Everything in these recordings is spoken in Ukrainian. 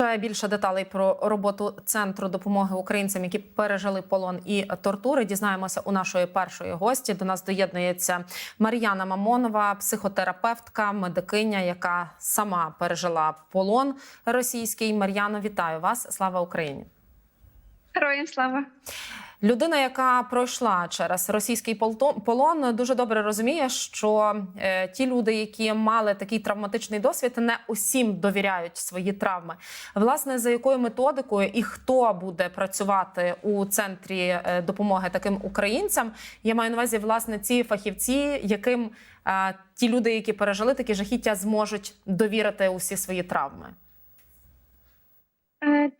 Ще більше деталей про роботу центру допомоги українцям, які пережили полон і тортури. Дізнаємося у нашої першої гості. До нас доєднується Мар'яна Мамонова, психотерапевтка, медикиня, яка сама пережила полон російський. Мар'яно, вітаю вас! Слава Україні! Героям слава. Людина, яка пройшла через російський полон, дуже добре розуміє, що е, ті люди, які мали такий травматичний досвід, не усім довіряють свої травми. Власне, за якою методикою і хто буде працювати у центрі е, допомоги таким українцям, я маю на увазі власне ці фахівці, яким е, ті люди, які пережили такі жахіття, зможуть довірити усі свої травми.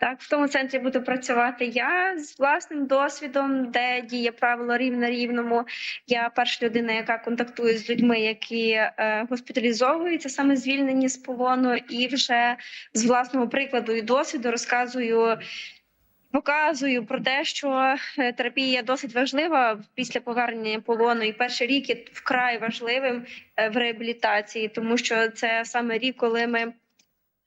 Так, в тому центрі буду працювати я з власним досвідом, де діє правило рівно рівному. Я перша людина, яка контактує з людьми, які е, госпіталізовуються, саме звільнені з полону, і вже з власного прикладу і досвіду розказую. Показую про те, що е, терапія досить важлива після повернення полону, і перший рік є вкрай важливим е, в реабілітації, тому що це саме рік, коли ми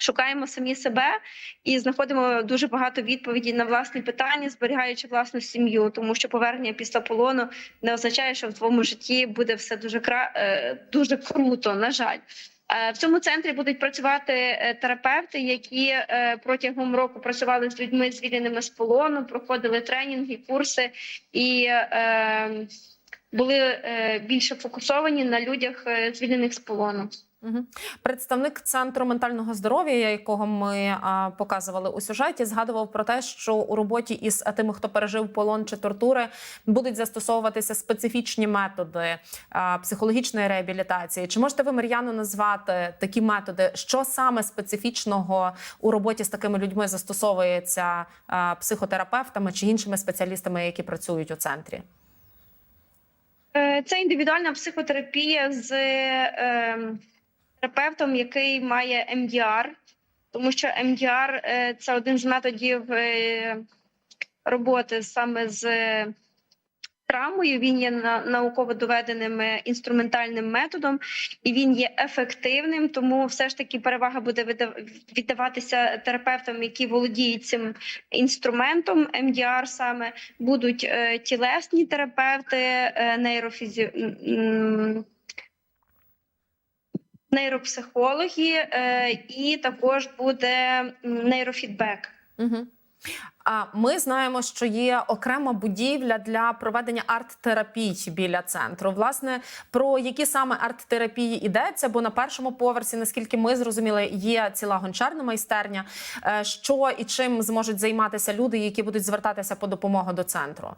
шукаємо самі себе і знаходимо дуже багато відповідей на власні питання, зберігаючи власну сім'ю, тому що повернення після полону не означає, що в твоєму житті буде все дуже кра... е, дуже круто. На жаль. Е, В цьому центрі будуть працювати е, терапевти, які протягом року працювали з людьми звільненими з полону, проходили тренінги, курси і були більше фокусовані на людях звільнених з полону. Представник центру ментального здоров'я, якого ми а, показували у сюжеті, згадував про те, що у роботі із тими, хто пережив полон чи тортури, будуть застосовуватися специфічні методи а, психологічної реабілітації. Чи можете ви Мар'яно назвати такі методи, що саме специфічного у роботі з такими людьми застосовується а, психотерапевтами чи іншими спеціалістами, які працюють у центрі? Е, Це індивідуальна психотерапія з е, терапевтом, який має МДР, тому що МДР е, це один з методів е, роботи саме з травмою. Він є науково доведеним е, інструментальним методом, і він є ефективним. Тому все ж таки перевага буде віддаватися терапевтам, які володіють цим інструментом. МДР саме будуть е, тілесні терапевти, е, нейрофізі... нейропсихологи, е, і також буде нейрофідбек. Угу. А ми знаємо, що є окрема будівля для проведення арт-терапій біля центру. Власне, про які саме арт-терапії йдеться? Бо на першому поверсі, наскільки ми зрозуміли, є ціла гончарна майстерня. Е, Що і чим зможуть займатися люди, які будуть звертатися по допомогу до центру?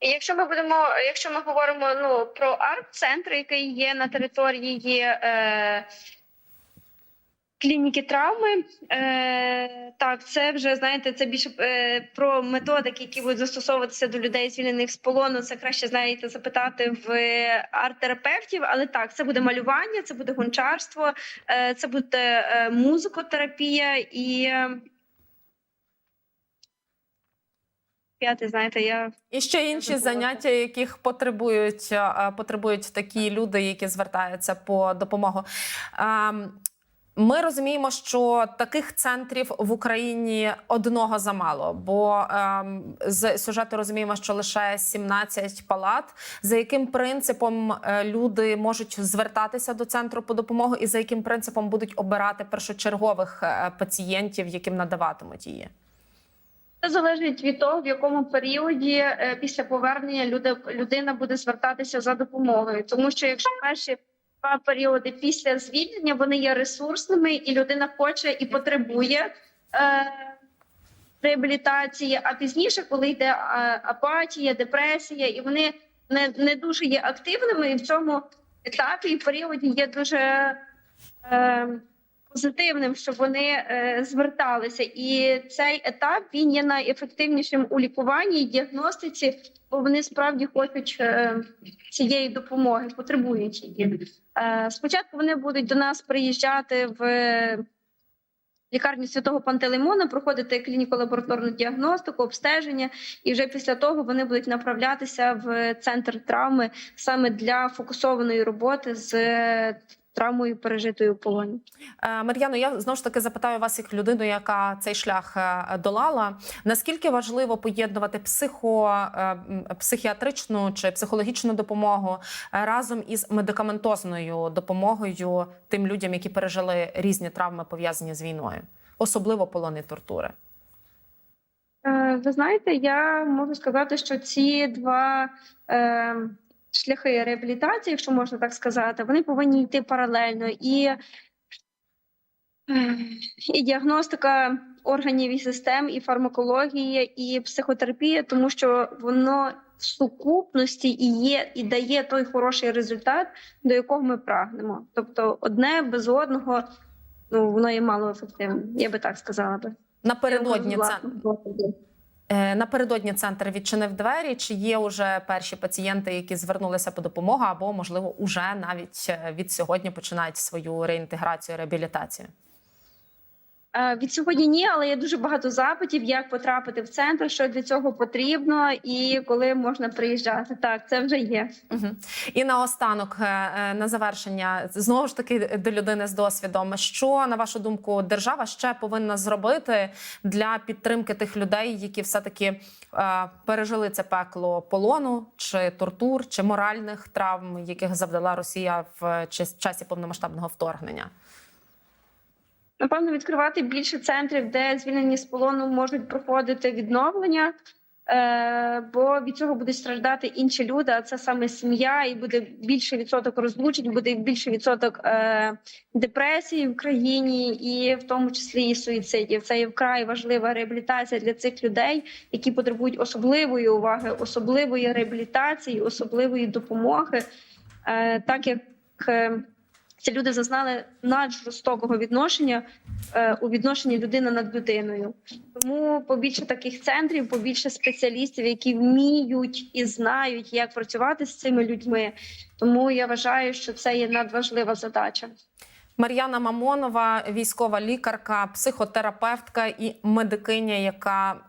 Якщо ми будемо, якщо ми говоримо ну про арт-центр, який є на території е, клініки травми, е, так це вже знаєте, це більше е, про методики, які будуть застосовуватися до людей, звільнених з полону. Це краще знаєте запитати в арт-терапевтів, але так, це буде малювання, це буде гончарство, е, це буде е, музикотерапія і. П'яте, знаєте, я І ще інші забула. заняття, яких потребують, потребують такі люди, які звертаються по допомогу. Ем, Ми розуміємо, що таких центрів в Україні одного замало, бо ем, з сюжету розуміємо, що лише 17 палат. За яким принципом е, люди можуть звертатися до центру по допомогу, і за яким принципом будуть обирати першочергових е, пацієнтів, яким надаватимуть її? Це залежить від того, в якому періоді е, після повернення люди, людина буде звертатися за допомогою. Тому що якщо перші два періоди після звільнення вони є ресурсними, і людина хоче і потребує е, реабілітації, а пізніше, коли йде е, апатія, депресія, і вони не, не дуже є активними, і в цьому етапі і періоді є дуже. Е, позитивним, щоб вони е, зверталися, і цей етап він є найефективнішим у лікуванні і діагностиці, бо вони справді хочуть е, цієї допомоги, потребують її. Е, спочатку вони будуть до нас приїжджати в лікарню святого Пантелеймона, проходити клініко-лабораторну діагностику, обстеження, і вже після того вони будуть направлятися в центр травми саме для фокусованої роботи з травмою, пережитою в полоні. Е, Мар'яно, я знову ж таки запитаю вас як людину, яка цей шлях е, долала. Наскільки важливо поєднувати психо, е, психіатричну чи психологічну допомогу разом із медикаментозною допомогою тим людям, які пережили різні травми пов'язані з війною, особливо полони тортури? Ви знаєте, я можу сказати, що ці два е, шляхи реабілітації, якщо можна так сказати, вони повинні йти паралельно і, е, і діагностика органів і систем, і фармакологія, і психотерапія, тому що воно в сукупності і є, і дає той хороший результат, до якого ми прагнемо. Тобто, одне без одного, ну воно є мало ефективним. Я би так сказала би. Напередодні це Е, Напередодні центр відчинив двері. Чи є вже перші пацієнти, які звернулися по допомогу, або можливо уже навіть е, від сьогодні починають свою реінтеграцію, реабілітацію? Е, Від сьогодні ні, але є дуже багато запитів, як потрапити в центр, що для цього потрібно, і коли можна приїжджати. Так, це вже є. Угу. І наостанок, е, е, на завершення, знову ж таки до людини з досвідом. Що на вашу думку держава ще повинна зробити для підтримки тих людей, які все таки пережили це пекло полону чи тортур, чи моральних травм, яких завдала Росія в час- часі повномасштабного вторгнення? Напевно, відкривати більше центрів, де звільнені з полону можуть проходити відновлення, е, бо від цього будуть страждати інші люди. А це саме сім'я, і буде більший відсоток розлучень, буде більший відсоток е, депресії в країні, і в тому числі і суїцидів. Це є вкрай важлива реабілітація для цих людей, які потребують особливої уваги, особливої реабілітації, особливої допомоги, е, так як. Ці люди зазнали наджорстокого відношення е, у відношенні людина над людиною. Тому побільше таких центрів, побільше спеціалістів, які вміють і знають, як працювати з цими людьми. Тому я вважаю, що це є надважлива задача. Мар'яна Мамонова, військова лікарка, психотерапевтка і медикиня, яка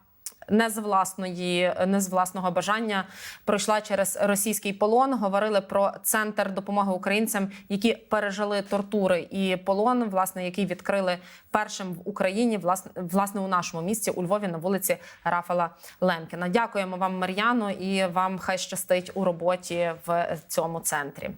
не з власної, не з власного бажання пройшла через російський полон. Говорили про центр допомоги українцям, які пережили тортури і полон, власне, який відкрили першим в Україні, власне, власне у нашому місті у Львові на вулиці Рафала Лемкіна. Дякуємо вам, Мар'яно, і вам хай щастить у роботі в цьому центрі.